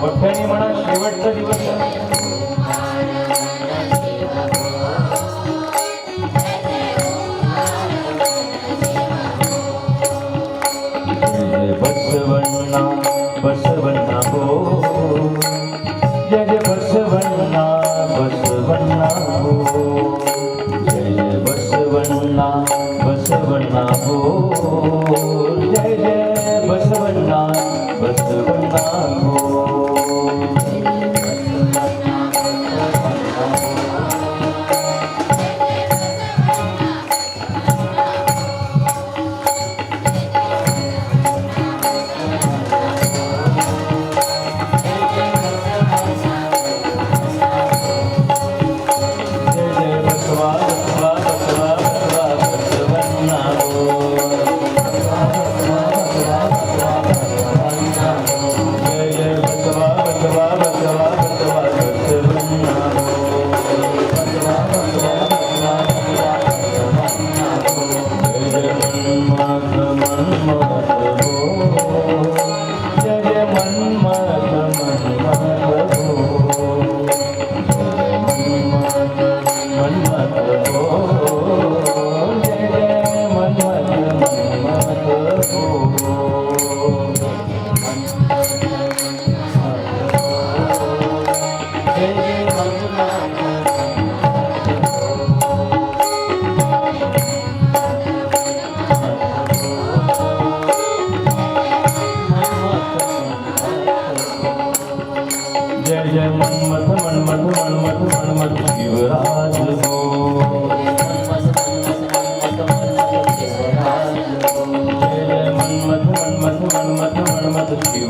मोठ्याने म्हणा शेवटचा दिवस.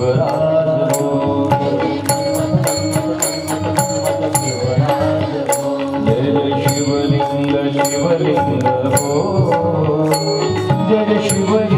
Shivalinga, Shivalinga, Shivalinga, Shivalinga, Shivalinga, Shivalinga, Shivalinga, Shivalinga, Shivalinga, Shivalinga,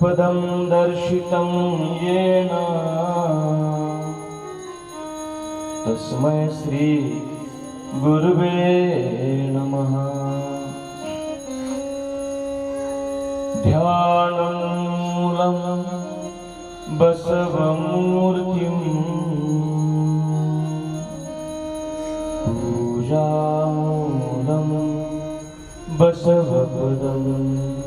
तत्पदं दर्शितं येन। तस्मै श्रीगुर्वे नमः। ध्यानमूलं बसवमूर्तिं। पूजामूलं बसवपदम्।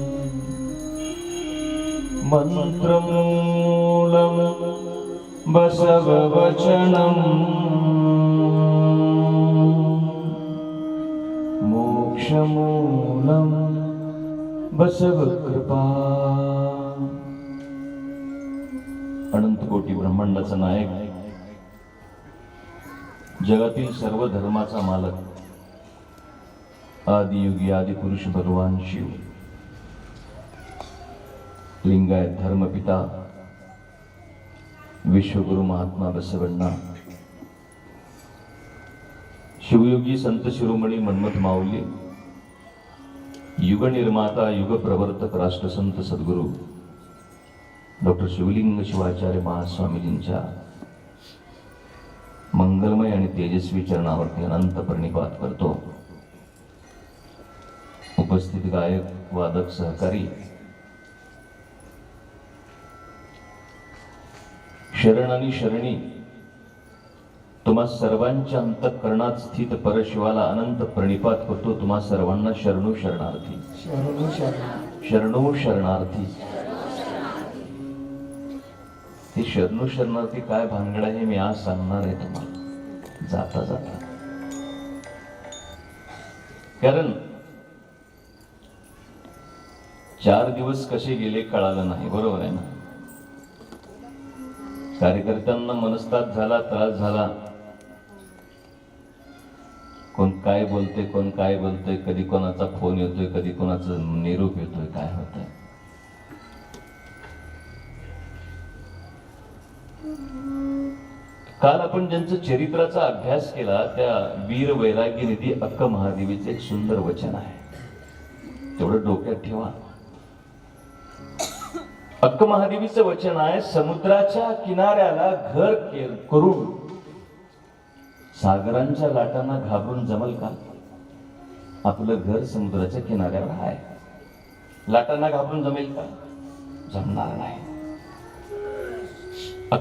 मन्त्रमूलं बसववचनम् मोक्षमूलं बसवकृपा अनंतकोटी ब्रह्मांडाचा नायक जगातील सर्व धर्माचा मालक आदियुगी आदिपुरुष भगवान शिव। लिंगायत धर्मपिता विश्वगुरु महात्मा बसवण्णा शिवयोगी संत शिरोमणी मन्मथ माऊली युग निर्माता राष्ट्रसंत सद्गुरू डॉक्टर शिवलिंग शिवाचार्य महास्वामीजींच्या मंगलमय आणि तेजस्वी चरणावरती अनंत प्रणिपात करतो. उपस्थित गायक वादक सहकारी शरण आणि शरणी. तुम्हा सर्वांच्या अंतःकरणात स्थित परशिवाला अनंत प्रणिपात करतो तुम्हा सर्वांना शरणू शरणार्थी. शरणू शरण शरणू शरणार्थी. हे शरणू शरणार्थी काय भानगड आहे मी आज सांगणार आहे तुम्हाला. जाता जाता. कारण चार दिवस कसे गेले कळालं नाही. बरोबर आहे ना? कार्यकर्त्यांना मनस्ताप झाला त्रास झाला. कोण काय बोलते कोण काय बोलतोय कधी कोणाचा फोन येतोय कधी कोणाचा निरोप येतोय काय होतंय? काल आपण ज्यांचं चरित्राचा अभ्यास केला त्या वीर वैरागी निधी अक्क महादेवीचे एक सुंदर वचन आहे. तेवढं डोक्यात ठेवा. अक्क महादेवीचं वचन आहे समुद्राच्या किनाऱ्याला घर करून. सागरांच्या लाटांना घाबरून जमल का? आपलं घर समुद्राच्या किनाऱ्यावर आहे. लाटांना घाबरून जमेल का? जमणार नाही.